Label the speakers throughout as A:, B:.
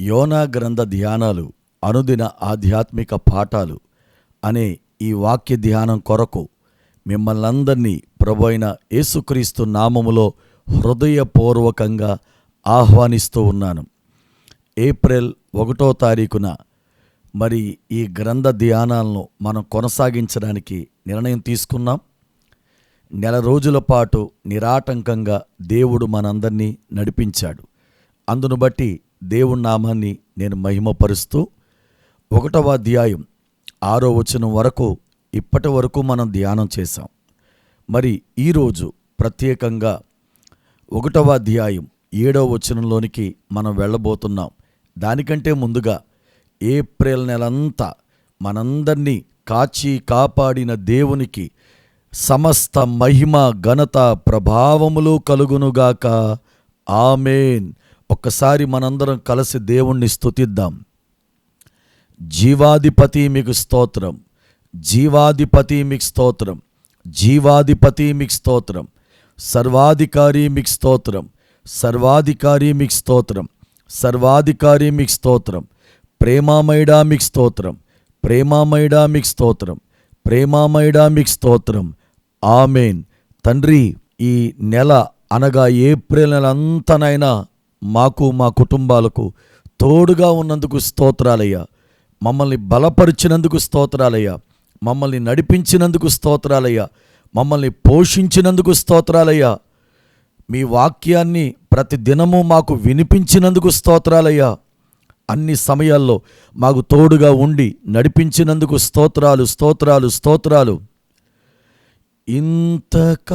A: యోనా గ్రంథ ధ్యానాలు అనుదిన ఆధ్యాత్మిక పాఠాలు అనే ఈ వాక్య ధ్యానం కొరకు మిమ్మల్నందరినీ ప్రభు అయిన యేసుక్రీస్తు నామములో హృదయపూర్వకంగా ఆహ్వానిస్తూ ఉన్నాను. ఏప్రిల్ ఒకటో తారీఖున మరి ఈ గ్రంథ ధ్యానాలను మనం కొనసాగించడానికి నిర్ణయం తీసుకున్నాం. నెల రోజుల పాటు నిరాటంకంగా దేవుడు మనందరినీ నడిపించాడు. అందును బట్టి దేవుడి నామాన్ని నేను మహిమపరుస్తూ ఒకటవ అధ్యాయం ఆరో వచనం వరకు ఇప్పటి వరకు మనం ధ్యానం చేశాం. మరి ఈరోజు ప్రత్యేకంగా ఒకటవ అధ్యాయం ఏడవ వచనంలోనికి మనం వెళ్ళబోతున్నాం. దానికంటే ముందుగా ఏప్రిల్ నెలంతా మనందరినీ కాచి కాపాడిన దేవునికి సమస్త మహిమ ఘనత ప్రభావములు కలుగునుగాక. ఆమెన్. ఒక్కసారి మనందరం కలిసి దేవుణ్ణి స్థుతిద్దాం జీవాధిపతి మీకు స్తోత్రం. జీవాధిపతి మీకు స్తోత్రం. జీవాధిపతి మీకు స్తోత్రం. సర్వాధికారి మీకు స్తోత్రం. సర్వాధికారి మీకు స్తోత్రం. సర్వాధికారి మీకు స్తోత్రం. ప్రేమామయుడా మీకు స్తోత్రం. ప్రేమామయుడా మీకు స్తోత్రం. ప్రేమామయుడా మీకు స్తోత్రం. ఆమెన్. తండ్రి ఈ నెల అనగా ఏప్రిల్ నెల అంతనైనా మాకు మా కుటుంబాలకు తోడుగా ఉన్నందుకు స్తోత్రాలయ్యా. మమ్మల్ని బలపరిచినందుకు స్తోత్రాలయ్యా. మమ్మల్ని నడిపించినందుకు స్తోత్రాలయ్యా. మమ్మల్ని పోషించినందుకు స్తోత్రాలయ్యా. మీ వాక్యాన్ని ప్రతి దినము మాకు వినిపించినందుకు స్తోత్రాలయ్యా. అన్ని సమయాల్లో మాకు తోడుగా ఉండి నడిపించినందుకు స్తోత్రాలు స్తోత్రాలు స్తోత్రాలు. ఇంతకాలం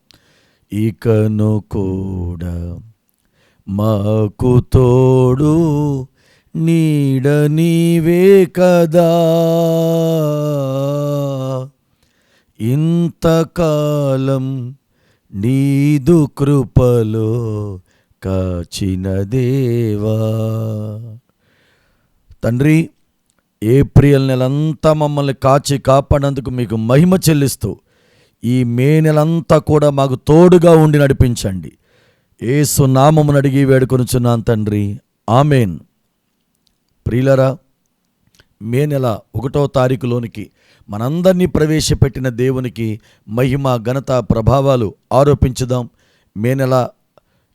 A: ఇకను కూడా మాకు తోడు నీడ నీవే కదా. ఇంతకాలం నీదు కృపలో కాచిన దేవా. తండ్రి ఏప్రిల్ నెలంతా మమ్మల్ని కాచి కాపాడేందుకు మీకు మహిమ చెల్లిస్తూ ఈ మే నెలంతా కూడా మాకు తోడుగా ఉండి నడిపించండి. ఏసు నామమును అడిగి వేడుకొనుచున్నాను తండ్రి. ఆమెన్. ప్రియులరా మే నెల ఒకటో తారీఖులోనికి మనందరినీ ప్రవేశపెట్టిన దేవునికి మహిమ ఘనత ప్రభావాలు ఆరోపించుదాం. మే నెల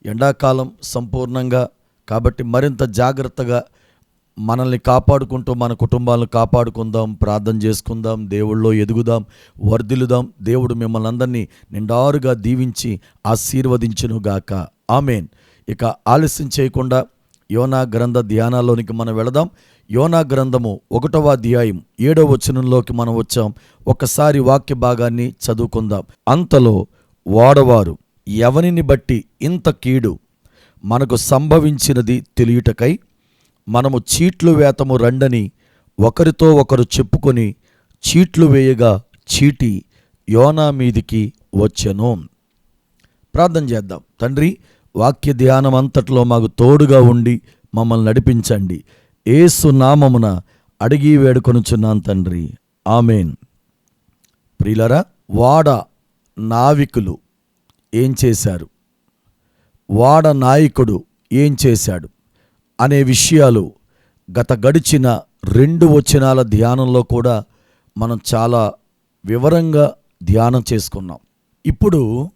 A: ఎండాకాలం సంపూర్ణంగా కాబట్టి మరింత జాగ్రత్తగా మనల్ని కాపాడుకుంటూ మన కుటుంబాలను కాపాడుకుందాం ప్రార్థన చేసుకుందాం దేవుళ్ళో ఎదుగుదాం వర్ధిల్లుదాం. దేవుడు మిమ్మల్ని అందరినీ నిండారుగా దీవించి ఆశీర్వదించునుగాక ఆమెన్. ఇక ఆలస్యం చేయకుండా యోనా గ్రంథ ధ్యానాల్లోనికి మనం వెళదాం. యోనా గ్రంథము ఒకటవ అధ్యాయం ఏడవ వచనంలోకి మనం వచ్చాం. ఒకసారి వాక్య భాగాన్ని చదువుకుందాం. అంతలో వాడవారు ఎవనిని బట్టి ఇంత కీడు? మనకు సంభవించినది తెలియుటకై మనము చీట్లు వేతము రండని ఒకరితో ఒకరు చెప్పుకొని చీట్లు వేయగా చీటి యోనా మీదికి వచ్చెను. ప్రార్థన చేద్దాం. తండ్రి వాక్య ధ్యానం అంతట్లో మాకు తోడుగా ఉండి మమ్మల్ని నడిపించండి. ఏసు నామమున అడిగి వేడుకొనుచున్నాను తండ్రి. ఆమెన్. ప్రియులరా వాడ నావికులు ఏం చేశారు? వాడ నాయకుడు ఏం చేశాడు? అనే విషయాలు గత గడిచిన రెండు వచనాల ధ్యానంలో కూడా మనం చాలా వివరంగా ధ్యానం చేసుకున్నాం. ఇప్పుడు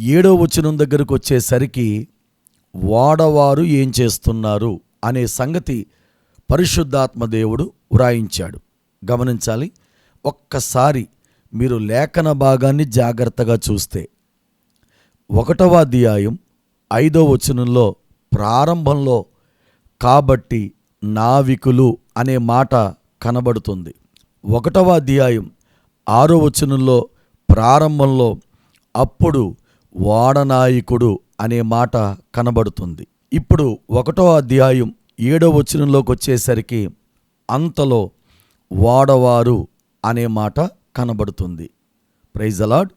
A: ఏడో వచనం దగ్గరకు వచ్చేసరికి వాడవారు ఏం చేస్తున్నారు అనే సంగతి పరిశుద్ధాత్మ దేవుడు వ్రాయించాడు. గమనించాలి ఒక్కసారి మీరు లేఖన భాగాన్ని జాగ్రత్తగా చూస్తే ఒకటవ అధ్యాయం ఐదో వచనంలో ప్రారంభంలో కాబట్టి నావికులు అనే మాట కనబడుతుంది. ఒకటవ అధ్యాయం ఆరో వచనంలో ప్రారంభంలో అప్పుడు వాడనాయకుడు అనే మాట కనబడుతుంది. ఇప్పుడు ఒకటో అధ్యాయం ఏడో వచనంలోకి వచ్చేసరికి అంతలో వాడవారు అనే మాట కనబడుతుంది. ప్రైజ్ అలాడ్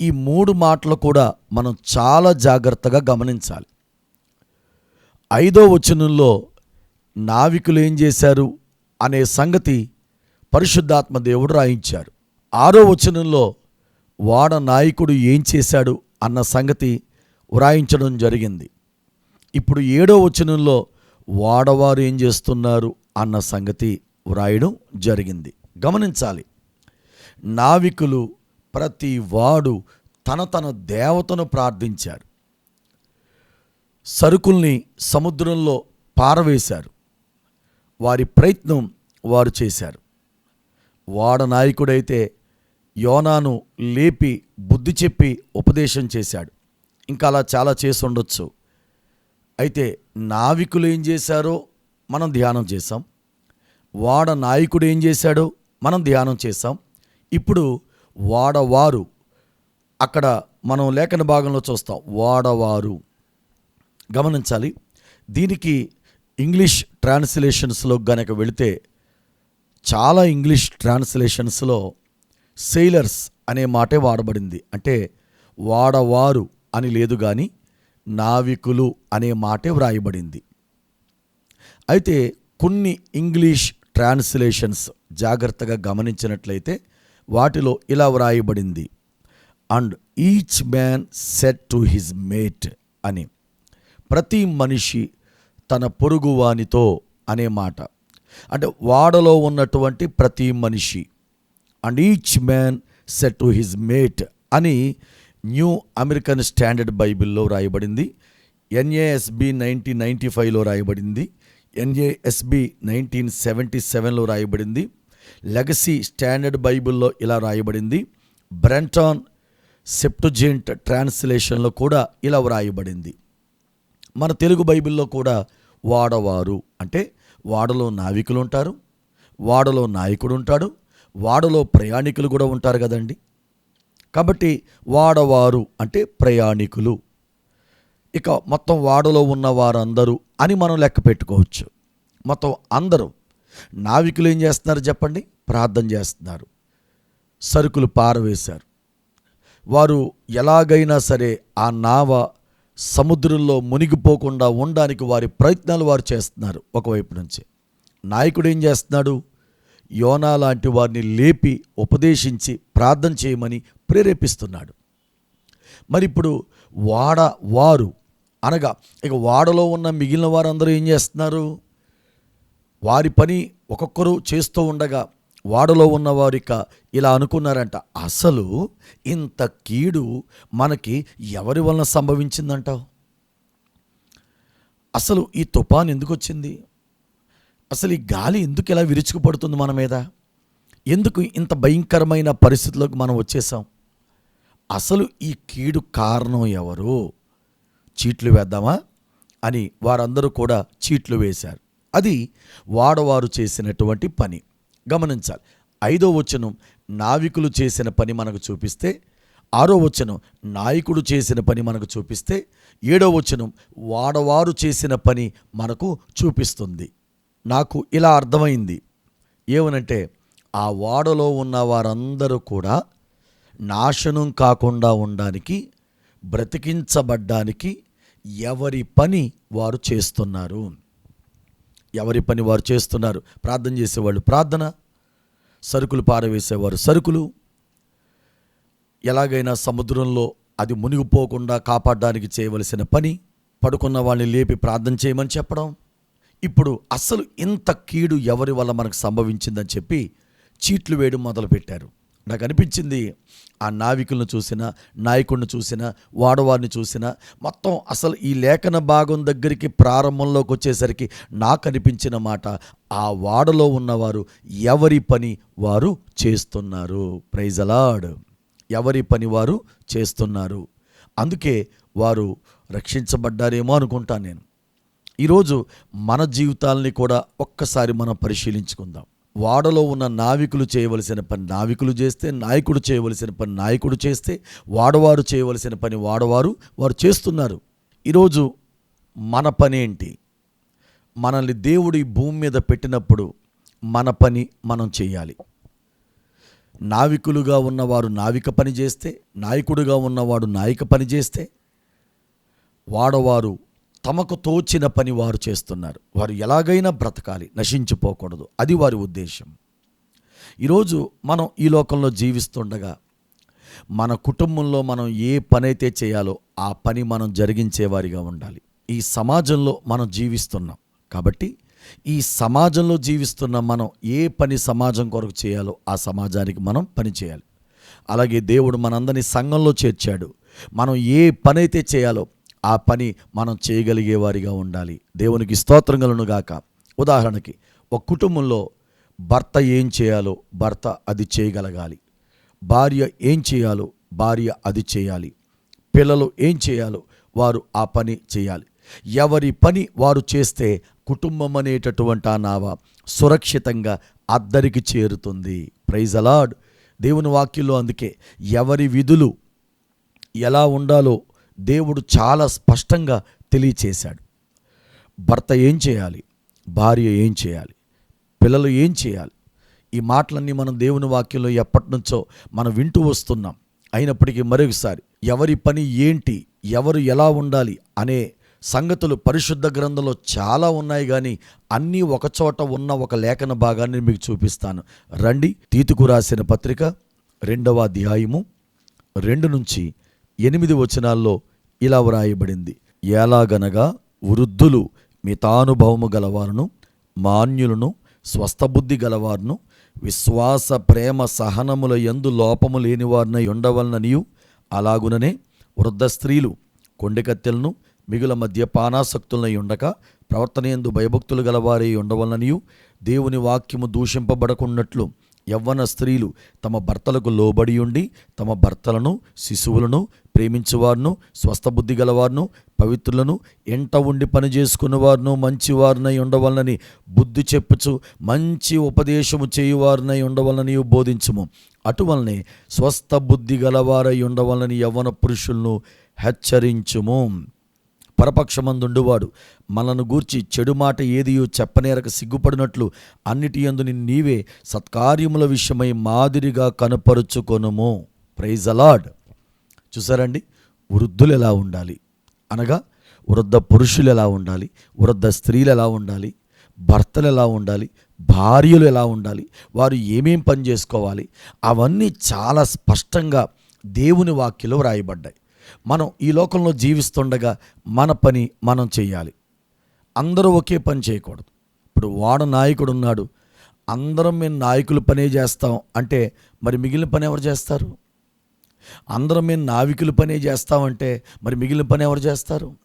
A: ఈ మూడు మాటలు కూడా మనం చాలా జాగ్రత్తగా గమనించాలి. ఐదో వచనంలో నావికులు ఏం చేశారు అనే సంగతి పరిశుద్ధాత్మ దేవుడు రాయించారు ఆరో వచనంలో వాడ నాయకుడు ఏం చేశాడు అన్న సంగతి వ్రాయించడం జరిగింది. ఇప్పుడు ఏడో వచనంలో వాడవారు ఏం చేస్తున్నారు అన్న సంగతి వ్రాయడం జరిగింది. గమనించాలి. నావికులు ప్రతి వాడు తన తన దేవతను ప్రార్థించారు. సరుకుల్ని సముద్రంలో పారవేశారు. వారి ప్రయత్నం వారు చేశారు. వాడ నాయకుడైతే యోనాను లేపి బుద్ధి చెప్పి ఉపదేశం చేశాడు. ఇంకా అలా చాలా చేసి ఉండొచ్చు. అయితే నావికులు ఏం చేశారో మనం ధ్యానం చేసాం వాడ నాయకుడు ఏం చేశాడో మనం ధ్యానం చేసాం ఇప్పుడు వాడవారు అక్కడ మనం లేఖన భాగంలో చూస్తాం. వాడవారు. గమనించాలి. దీనికి ఇంగ్లీష్ ట్రాన్స్లేషన్స్లో గనక వెళితే చాలా ఇంగ్లీష్ ట్రాన్స్లేషన్స్లో సెయిలర్స్ అనే మాటే వాడబడింది. అంటే వాడవారు అని లేదు కానీ నావికులు అనే మాటే వ్రాయబడింది. అయితే కొన్ని ఇంగ్లీష్ ట్రాన్స్లేషన్స్ జాగ్రత్తగా గమనించినట్లయితే వాటిలో ఇలా వ్రాయబడింది. And each man set to his mate అని. ప్రతి మనిషి తన పొరుగువానితో అనే మాట. అంటే వాడలో ఉన్నటువంటి ప్రతి మనిషి. And each man set to his mate అని న్యూ అమెరికన్ స్టాండర్డ్ బైబిల్లో రాయబడింది. ఎన్ఏఎస్బి నైన్టీన్ నైంటీ ఫైవ్లో రాయబడింది. ఎన్ఏఎస్బి నైన్టీన్ సెవెంటీ సెవెన్లో రాయబడింది. లెగసీ స్టాండర్డ్ బైబిల్లో ఇలా రాయబడింది. బ్రెంటాన్ సెప్టుజెంట్ ట్రాన్స్లేషన్లో కూడా ఇలా వ్రాయబడింది. మన తెలుగు బైబిల్లో కూడా వాడవారు అంటే వాడలో నావికులు ఉంటారు వాడలో నాయకుడు ఉంటాడు వాడలో ప్రయాణికులు కూడా ఉంటారు కదండి. కాబట్టి వాడవారు అంటే ప్రయాణికులు. ఇక మొత్తం వాడలో ఉన్న వారందరూ అని మనం లెక్క పెట్టుకోవచ్చు. మొత్తం అందరూ నావికులు ఏం చేస్తున్నారు చెప్పండి? ప్రార్థన చేస్తున్నారు. సరుకులు పారవేశారు. వారు ఎలాగైనా సరే ఆ నావ సముద్రంలో మునిగిపోకుండా ఉండడానికి వారి ప్రయత్నాలు వారు చేస్తున్నారు ఒకవైపు నుంచి. నాయకుడు ఏం చేస్తున్నాడు? యోనా లాంటి వారిని లేపి ఉపదేశించి ప్రార్థన చేయమని ప్రేరేపిస్తున్నాడు. మరి ఇప్పుడు వాడ వారు అనగా ఇక వాడలో ఉన్న మిగిలిన వారందరూ ఏం చేస్తున్నారు? వారి పని ఒక్కొక్కరు చేస్తూ ఉండగా వాడలో ఉన్నవారు ఇక ఇలా అనుకున్నారంట అసలు ఇంత కీడు మనకి ఎవరి వలన సంభవించిందంటావు అసలు ఈ తుఫాన్ ఎందుకు వచ్చింది అసలు ఈ గాలి ఎందుకు ఇలా విరుచుకుపడుతుంది మన మీద? ఎందుకు ఇంత భయంకరమైన పరిస్థితుల్లోకి మనం వచ్చేసాం? అసలు ఈ కీడు కారణం ఎవరు? చీట్లు వేద్దామా? అని వారందరూ కూడా చీట్లు వేశారు. అది వాడవారు చేసినటువంటి పని. గమనించాలి. ఐదో వచనం నావికులు చేసిన పని మనకు చూపిస్తే ఆరో వచనం నాయకుడు చేసిన పని మనకు చూపిస్తే ఏడో వచనం వాడవారు చేసిన పని మనకు చూపిస్తుంది. నాకు ఇలా అర్థమైంది. ఏమనంటే ఆ వాడలో ఉన్న వారందరూ కూడా నాశనం కాకుండా ఉండడానికి బ్రతికించబడ్డానికి ఎవరి పని వారు చేస్తున్నారు? ఎవరి పని వారు చేస్తున్నారు? ప్రార్థన చేసేవాళ్ళు ప్రార్థన సరుకులు పారవేసేవారు సరుకులు. ఎలాగైనా సముద్రంలో అది మునిగిపోకుండా కాపాడడానికి చేయవలసిన పని పడుకున్న వాళ్ళని లేపి ప్రార్థన చేయమని చెప్పడం. ఇప్పుడు అసలు ఇంత కీడు ఎవరి వల్ల మనకు సంభవించిందని చెప్పి చీట్లు వేయడం మొదలుపెట్టారు. నాకు అనిపించింది ఆ నావికులను చూసిన నాయకుడిని చూసిన వాడవారిని చూసిన మొత్తం అసలు ఈ లేఖన భాగం దగ్గరికి ప్రారంభంలోకి వచ్చేసరికి నాకు అనిపించిన మాట ఆ వాడలో ఉన్నవారు ఎవరి పని వారు చేస్తున్నారు. ప్రైజ్ అలాడ్ ఎవరి పని వారు చేస్తున్నారు. అందుకే వారు రక్షించబడ్డారేమో అనుకుంటాను నేను. ఈరోజు మన జీవితాలని కూడా ఒక్కసారి మనం పరిశీలించుకుందాం. వాడలో ఉన్న నావికులు చేయవలసిన పని నావికులు చేస్తే నాయకుడు చేయవలసిన పని నాయకుడు చేస్తే వాడవారు చేయవలసిన పని వాడవారు వారు చేస్తున్నారు. ఈరోజు మన పని ఏంటి? మనల్ని దేవుడి భూమి మీద పెట్టినప్పుడు మన పని మనం చేయాలి. నావికులుగా ఉన్నవారు నావిక పని చేస్తే నాయకుడుగా ఉన్నవాడు నాయక పని చేస్తే వాడవారు తమకు తోచిన పని వారు చేస్తున్నారు. వారు ఎలాగైనా బ్రతకాలి నశించిపోకూడదు. అది వారి ఉద్దేశం. ఈరోజు మనం ఈ లోకంలో జీవిస్తుండగా మన కుటుంబంలో మనం ఏ పని అయితే చేయాలో ఆ పని మనం జరిగించేవారిగా ఉండాలి. ఈ సమాజంలో మనం జీవిస్తున్నాం. కాబట్టి ఈ సమాజంలో జీవిస్తున్న మనం ఏ పని సమాజం కొరకు చేయాలో ఆ సమాజానికి మనం పని చేయాలి. అలాగే దేవుడు మనందరినీ సంఘంలో చేర్చాడు. మనం ఏ పని అయితే చేయాలో ఆ పని మనం చేయగలిగే వారిగా ఉండాలి. దేవునికి స్తోత్రం గాక. ఉదాహరణకి ఒక కుటుంబంలో భర్త ఏం చేయాలో భర్త అది చేయగలగాలి. భార్య ఏం చేయాలో భార్య అది చేయాలి. పిల్లలు ఏం చేయాలో వారు ఆ పని చేయాలి. ఎవరి పని వారు చేస్తే కుటుంబం అనేటటువంటి ఆ నావ సురక్షితంగా అద్దరికి చేరుతుంది. ప్రైజ్ అలాడ్ దేవుని వాక్యంలో అందుకే ఎవరి విధులు ఎలా ఉండాలో దేవుడు చాలా స్పష్టంగా తెలియచేశాడు. భర్త ఏం చేయాలి? భార్య ఏం చేయాలి? పిల్లలు ఏం చేయాలి? ఈ మాటలన్నీ మనం దేవుని వాక్యంలో ఎప్పటి నుంచో మనం వింటూ వస్తున్నాం. అయినప్పటికీ మరొకసారి ఎవరి పని ఏంటి? ఎవరు ఎలా ఉండాలి? అనే సంగతులు పరిశుద్ధ గ్రంథంలో చాలా ఉన్నాయి కానీ అన్నీ ఒకచోట ఉన్న ఒక లేఖన భాగాన్ని మీకు చూపిస్తాను. రండి తీతుకు రాసిన పత్రిక రెండవ అధ్యాయము రెండు నుంచి ఎనిమిది వచనాల్లో ఇలా వ్రాయబడింది. ఎలాగనగా వృద్ధులు మితానుభవము గలవారును మాన్యులను స్వస్థబుద్ధి గలవారును విశ్వాస ప్రేమ సహనముల ఎందు లోపము లేనివారిన ఉండవలననియు అలాగుననే వృద్ధ స్త్రీలు కొండెకత్తెలను మిగుల మధ్య పానాసక్తులనై ఉండక ప్రవర్తన ఎందు భయభక్తులు గలవారై ఉండవలననియు దేవుని వాక్యము దూషింపబడకున్నట్లు యవ్వన స్త్రీలు తమ భర్తలకు లోబడి ఉండి తమ భర్తలను శిశువులను ప్రేమించువారును స్వస్థబుద్ధి గలవారును పవిత్రులను ఎంట ఉండి పని చేసుకునేవారును మంచివారినై ఉండవలనని బుద్ధి చెప్పుచు మంచి ఉపదేశము చేయువారినై ఉండవలనని బోధించుము. అటువలనే స్వస్థ బుద్ధి గలవారై ఉండవలని యవన పురుషులను హెచ్చరించుము. పరపక్షమందుండువాడు మనను గూర్చి చెడు మాట ఏదియో చెప్పనేరక సిగ్గుపడినట్లు అన్నిటి అందుని నీవే సత్కార్యముల విషయమై మాదిరిగా కనపరుచుకొనుము. ప్రైజ్ అలాడ్ చూసారండి? వృద్ధులు ఎలా ఉండాలి? అనగా వృద్ధ పురుషులు ఎలా ఉండాలి? వృద్ధ స్త్రీలు ఎలా ఉండాలి? భర్తలు ఎలా ఉండాలి? భార్యలు ఎలా ఉండాలి? వారు ఏమేం పని చేసుకోవాలి? అవన్నీ చాలా స్పష్టంగా దేవుని వాక్యలో వ్రాయబడ్డాయి. మనం ఈ లోకంలో జీవిస్తుండగా మన పని మనం చేయాలి. అందరూ ఒకే పని చేయకూడదు. ఇప్పుడు వాడ నాయకుడు ఉన్నాడు అందరం మేము నాయకుల పనే చేస్తాం. అంటే మరి మిగిలిన పని ఎవరు చేస్తారు? అందరం మేము నావికుల పనే చేస్తామంటే మరి మిగిలిన పని ఎవరు చేస్తారు?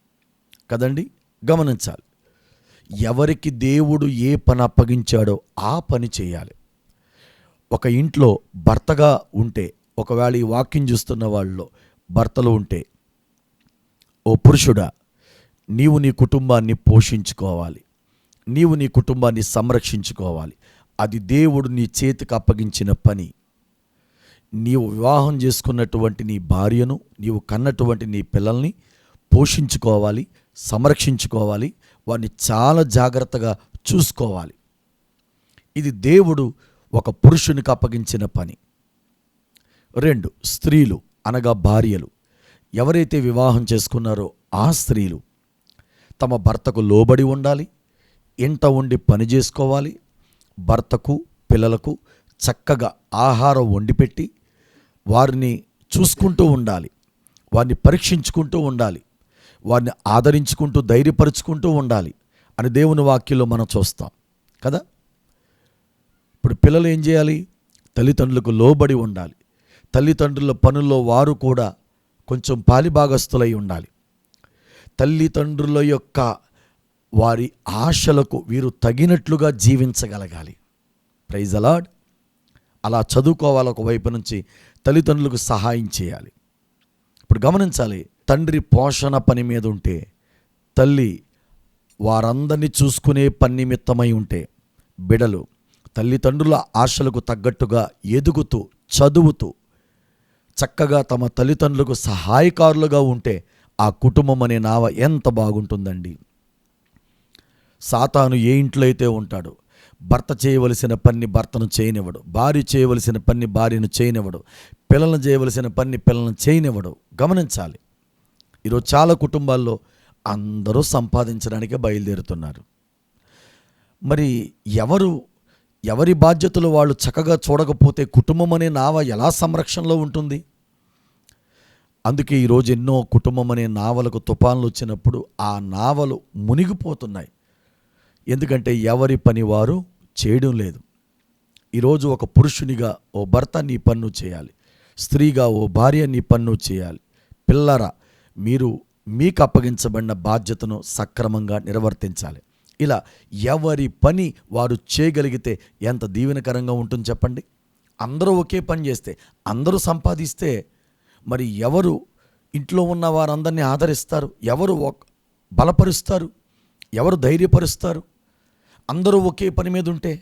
A: కదండి? గమనించాలి. ఎవరికి దేవుడు ఏ పని అప్పగించాడో ఆ పని చేయాలి. ఒక ఇంట్లో భర్తగా ఉంటే ఒకవేళ ఈ వాక్యం చూస్తున్న వాళ్ళలో భర్తలు ఉంటే ఓ పురుషుడా నీవు నీ కుటుంబాన్ని పోషించుకోవాలి. నీవు నీ కుటుంబాన్ని సంరక్షించుకోవాలి. అది దేవుడు నీ చేతికి అప్పగించిన పని. నీవు వివాహం చేసుకున్నటువంటి నీ భార్యను నీవు కన్నటువంటి నీ పిల్లల్ని పోషించుకోవాలి సంరక్షించుకోవాలి వారిని చాలా జాగ్రత్తగా చూసుకోవాలి. ఇది దేవుడు ఒక పురుషునికి అప్పగించిన పని. రెండు స్త్రీలు అనగా భార్యలు. ఎవరైతే వివాహం చేసుకున్నారో ఆ స్త్రీలు తమ భర్తకు లోబడి ఉండాలి ఇంట ఉండి పని చేసుకోవాలి భర్తకు పిల్లలకు చక్కగా ఆహారం వండిపెట్టి వారిని చూసుకుంటూ ఉండాలి. వారిని పరీక్షించుకుంటూ ఉండాలి. వారిని ఆదరించుకుంటూ ధైర్యపరుచుకుంటూ ఉండాలి అని దేవుని వాక్యంలో మనం చూస్తాం. కదా? ఇప్పుడు పిల్లలు ఏం చేయాలి? తల్లిదండ్రులకు లోబడి ఉండాలి. తల్లిదండ్రుల పనుల్లో వారు కూడా కొంచెం పాలిభాగస్తులై ఉండాలి. తల్లిదండ్రుల యొక్క వారి ఆశలకు వీరు తగినట్లుగా జీవించగలగాలి. ప్రైజ్ అలాడ్ అలా చదువుకోవాలి ఒకవైపు నుంచి తల్లిదండ్రులకు సహాయం చేయాలి. ఇప్పుడు గమనించాలి తండ్రి పోషణ పని మీద ఉంటే తల్లి వారందరినీ చూసుకునే పని నిమిత్తమై ఉంటే బిడలు తల్లిదండ్రుల ఆశలకు తగ్గట్టుగా ఎదుగుతూ చదువుతూ చక్కగా తమ తల్లిదండ్రులకు సహాయకారులుగా ఉంటే ఆ కుటుంబం అనే నావ ఎంత బాగుంటుందండి. సాతాను ఏ ఇంట్లో అయితే ఉంటాడో భర్త చేయవలసిన పని భర్తను చేయనివ్వడు. భార్య చేయవలసిన పని భార్యను చేయనివ్వడు. పిల్లలను చేయవలసిన పని పిల్లలను చేయనివ్వడు. గమనించాలి. ఈరోజు చాలా కుటుంబాల్లో అందరూ సంపాదించడానికే బయలుదేరుతున్నారు. మరి ఎవరు ఎవరి బాధ్యతలు వాళ్ళు చక్కగా చూడకపోతే కుటుంబం అనే నావ ఎలా సంరక్షణలో ఉంటుంది? అందుకే ఈరోజు ఎన్నో కుటుంబం అనే నావలకు తుఫాన్లు వచ్చినప్పుడు ఆ నావలు మునిగిపోతున్నాయి. ఎందుకంటే ఎవరి పని వారు చేయడం లేదు. ఈరోజు ఒక పురుషునిగా ఓ భర్త నీ పన్ను చేయాలి. స్త్రీగా ఓ భార్య నీ పన్ను చేయాలి. పిల్లరా మీరు మీకు అప్పగించబడిన బాధ్యతను సక్రమంగా నిర్వర్తించాలి. ఇలా ఎవరి పని వారు చేయగలిగితే ఎంత దీవెనకరంగా ఉంటుంది చెప్పండి? అందరూ ఒకే పని చేస్తే అందరూ సంపాదిస్తే మరి ఎవరు ఇంట్లో ఉన్న వారందరినీ ఆదరిస్తారు? ఎవరు బలపరుస్తారు? ఎవరు ధైర్యపరుస్తారు? అందరూ ఒకే పని మీద ఉంటే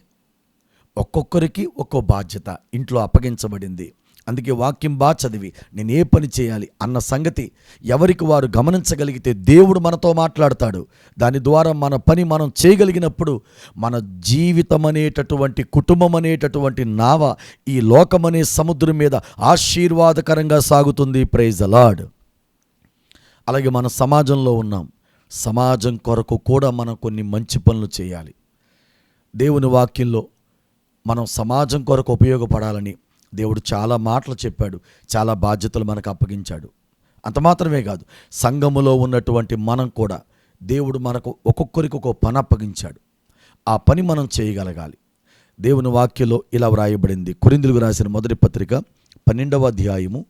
A: ఒక్కొక్కరికి ఒక్కో బాధ్యత. ఇంట్లో అప్పగించబడింది. అందుకే వాక్యం బా చదివి నేను ఏ పని చేయాలి అన్న సంగతి ఎవరికి వారు గమనించగలిగితే దేవుడు మనతో మాట్లాడతాడు. దాని ద్వారా మన పని మనం చేయగలిగినప్పుడు మన జీవితం అనేటటువంటి కుటుంబం అనేటటువంటి నావ ఈ లోకమనే సముద్రం మీద ఆశీర్వాదకరంగా సాగుతుంది. ప్రైజ్ అలాడ్ అలాగే మన సమాజంలో ఉన్నాం. సమాజం కొరకు కూడా మనం కొన్ని మంచి పనులు చేయాలి. దేవుని వాక్యంలో మనం సమాజం కొరకు ఉపయోగపడాలని దేవుడు చాలా మాటలు చెప్పాడు చాలా బాధ్యతలు మనకు అప్పగించాడు. అంత మాత్రమే కాదు సంఘములో ఉన్నటువంటి మనం కూడా దేవుడు మనకు ఒక్కొక్కరికి ఒక పని అప్పగించాడు. ఆ పని మనం చేయగలగాలి. దేవుని వాక్యంలో ఇలా వ్రాయబడింది. కురిందులకు రాసిన మొదటి పత్రిక పన్నెండవ అధ్యాయము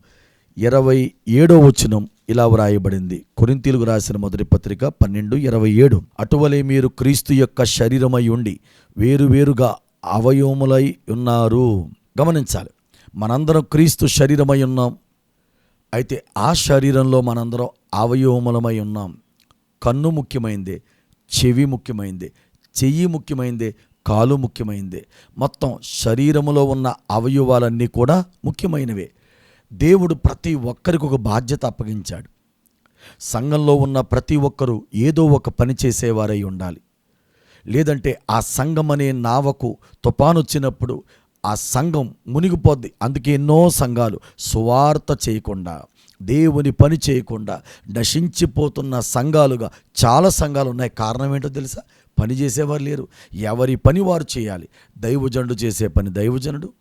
A: ఇరవై ఏడో వచనం ఇలా వ్రాయబడింది. కొరింతీలకు రాసిన మొదటి పత్రిక పన్నెండు ఇరవై ఏడు. అటువలే మీరు క్రీస్తు యొక్క శరీరమై ఉండి వేరువేరుగా అవయవములై ఉన్నారు. గమనించాలి. మనందరం క్రీస్తు శరీరమై ఉన్నాం. అయితే ఆ శరీరంలో మనందరం అవయవములమై ఉన్నాం. కన్ను ముఖ్యమైంది చెవి ముఖ్యమైంది చెయ్యి ముఖ్యమైంది కాలు ముఖ్యమైంది. మొత్తం శరీరములో ఉన్న అవయవాలన్నీ కూడా ముఖ్యమైనవే. దేవుడు ప్రతి ఒక్కరికి ఒక బాధ్యత అప్పగించాడు. సంఘంలో ఉన్న ప్రతి ఒక్కరూ ఏదో ఒక పని చేసేవారై ఉండాలి. లేదంటే ఆ సంఘం అనే నావకు తుఫాను వచ్చినప్పుడు ఆ సంఘం మునిగిపోద్ది. అందుకే ఎన్నో సంఘాలు సువార్త చేయకుండా దేవుని పని చేయకుండా నశించిపోతున్న సంఘాలుగా చాలా సంఘాలు ఉన్నాయి. కారణం ఏంటో తెలుసా? పని చేసేవారు లేరు. ఎవరి పని వారు చేయాలి? దైవజనుడు చేసే పని దైవజనుడు.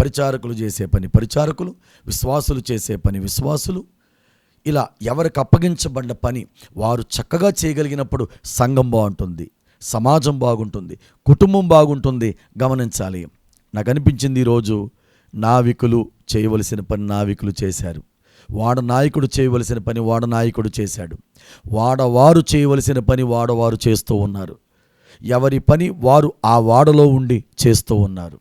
A: పరిచారకులు చేసే పని పరిచారకులు విశ్వాసులు చేసే పని విశ్వాసులు. ఇలా ఎవరికి అప్పగించబడిన పని వారు చక్కగా చేయగలిగినప్పుడు సంఘం బాగుంటుంది సమాజం బాగుంటుంది కుటుంబం బాగుంటుంది. గమనించాలి నాకు అనిపించింది ఈరోజు నావికులు చేయవలసిన పని నావికులు చేశారు. వాడ నాయకుడు చేయవలసిన పని వాడ నాయకుడు చేశాడు. వాడవారు చేయవలసిన పని వాడవారు చేస్తూ ఉన్నారు. ఎవరి పని వారు ఆ వాడలో ఉండి చేస్తూ ఉన్నారు.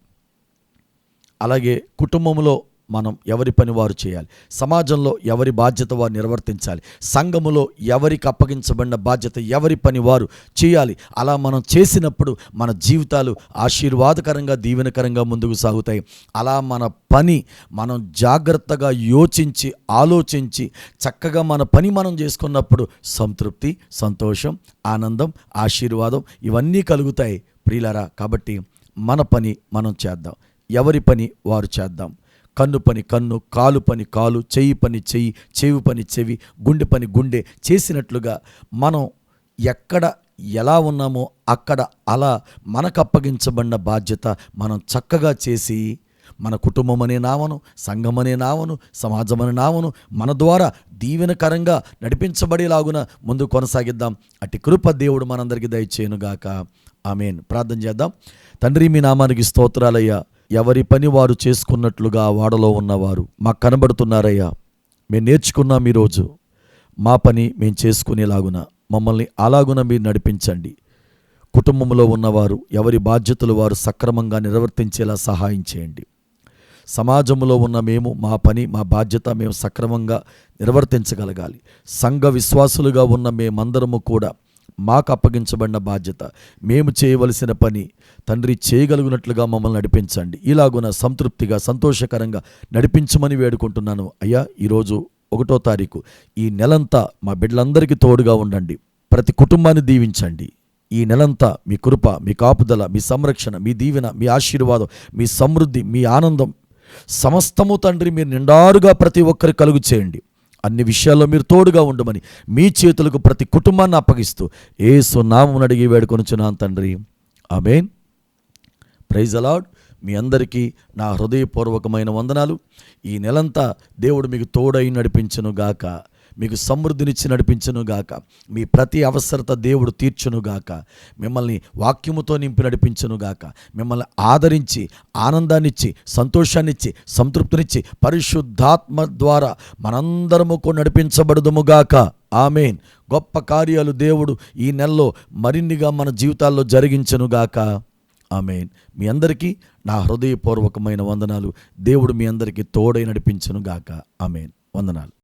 A: అలాగే కుటుంబంలో మనం ఎవరి పని వారు చేయాలి. సమాజంలో ఎవరి బాధ్యత వారు నిర్వర్తించాలి. సంఘములో ఎవరికి అప్పగించబడిన బాధ్యత ఎవరి పని వారు చేయాలి. అలా మనం చేసినప్పుడు మన జీవితాలు ఆశీర్వాదకరంగా దీవెనకరంగా ముందుకు సాగుతాయి. అలా మన పని మనం జాగ్రత్తగా యోచించి ఆలోచించి చక్కగా మన పని మనం చేసుకున్నప్పుడు సంతృప్తి సంతోషం ఆనందం ఆశీర్వాదం ఇవన్నీ కలుగుతాయి ప్రియులరా. కాబట్టి మన పని మనం చేద్దాం. ఎవరి పని వారు చేద్దాం. కన్ను పని కన్ను కాలు పని కాలు చెయ్యి పని చెయ్యి చెవి పని చెవి గుండె పని గుండె చేసినట్లుగా మనం ఎక్కడ ఎలా ఉన్నామో అక్కడ అలా మనకు అప్పగించబడిన బాధ్యత మనం చక్కగా చేసి మన కుటుంబం అనే నావను సంఘం అనే నావను సమాజం అనే నావను మన ద్వారా దీవెనకరంగా నడిపించబడేలాగున ముందు కొనసాగిద్దాం. అటు కృప దేవుడు మనందరికీ దయచేయనుగాక. ఆమెన్. ప్రార్థన చేద్దాం. తండ్రి మీ నామానికి స్తోత్రాలయ్యా. ఎవరి పని వారు చేసుకున్నట్లుగా వాడలో ఉన్నవారు మాకు కనబడుతున్నారయ్యా. మేము నేర్చుకున్నాం ఈరోజు. మా పని మేము చేసుకునేలాగున. మమ్మల్ని అలాగున మీరు నడిపించండి. కుటుంబంలో ఉన్నవారు ఎవరి బాధ్యతలు వారు సక్రమంగా నిర్వర్తించేలా సహాయం చేయండి. సమాజంలో ఉన్న మేము మా పని మా బాధ్యత మేము సక్రమంగా నిర్వర్తించగలగాలి. సంఘ విశ్వాసులుగా ఉన్న మేమందరము కూడా మాకు అప్పగించబడిన బాధ్యత. మేము చేయవలసిన పని తండ్రి చేయగలిగినట్లుగా మమ్మల్ని నడిపించండి. ఇలాగున సంతృప్తిగా సంతోషకరంగా నడిపించమని వేడుకుంటున్నాను. అయ్యా ఈరోజు ఒకటో తారీఖు. ఈ నెలంతా మా బిడ్డలందరికీ తోడుగా ఉండండి. ప్రతి కుటుంబాన్ని దీవించండి. ఈ నెలంతా మీ కృప మీ కాపుదల మీ సంరక్షణ మీ దీవెన మీ ఆశీర్వాదం మీ సమృద్ధి మీ ఆనందం సమస్తము తండ్రి మీరు నిండారుగా ప్రతి ఒక్కరికి కలుగు చేయండి. అన్ని విషయాల్లో మీరు తోడుగా ఉండమని మీ చేతులకు ప్రతి కుటుంబాన్ని అప్పగిస్తూ ఏసు సున్నామం అడిగి వేడుకొనుచున్నాను తండ్రి. ఆమెన్. ప్రైజ్ అలాడ్ మీ అందరికీ నా హృదయపూర్వకమైన వందనాలు. ఈ నెలంతా దేవుడు మీకు తోడై నడిపించును గాక మీకు సమృద్ధినిచ్చి నడిపించను గాక. మీ ప్రతి అవసరత దేవుడు తీర్చును గాక. మిమ్మల్ని వాక్యముతో నింపి నడిపించను గాక. మిమ్మల్ని ఆదరించి ఆనందాన్నిచ్చి సంతోషాన్నిచ్చి సంతృప్తినిచ్చి పరిశుద్ధాత్మ ద్వారా మనందరము కూడా నడిపించబడదుము గాక. ఆమెన్. గొప్ప కార్యాలు దేవుడు ఈ నెలలో మరిన్నిగా మన జీవితాల్లో జరిగించను గాక. ఆమెన్. మీ అందరికీ నా హృదయపూర్వకమైన వందనాలు. దేవుడు మీ అందరికీ తోడై నడిపించను గాక. ఆమెన్. వందనాలు.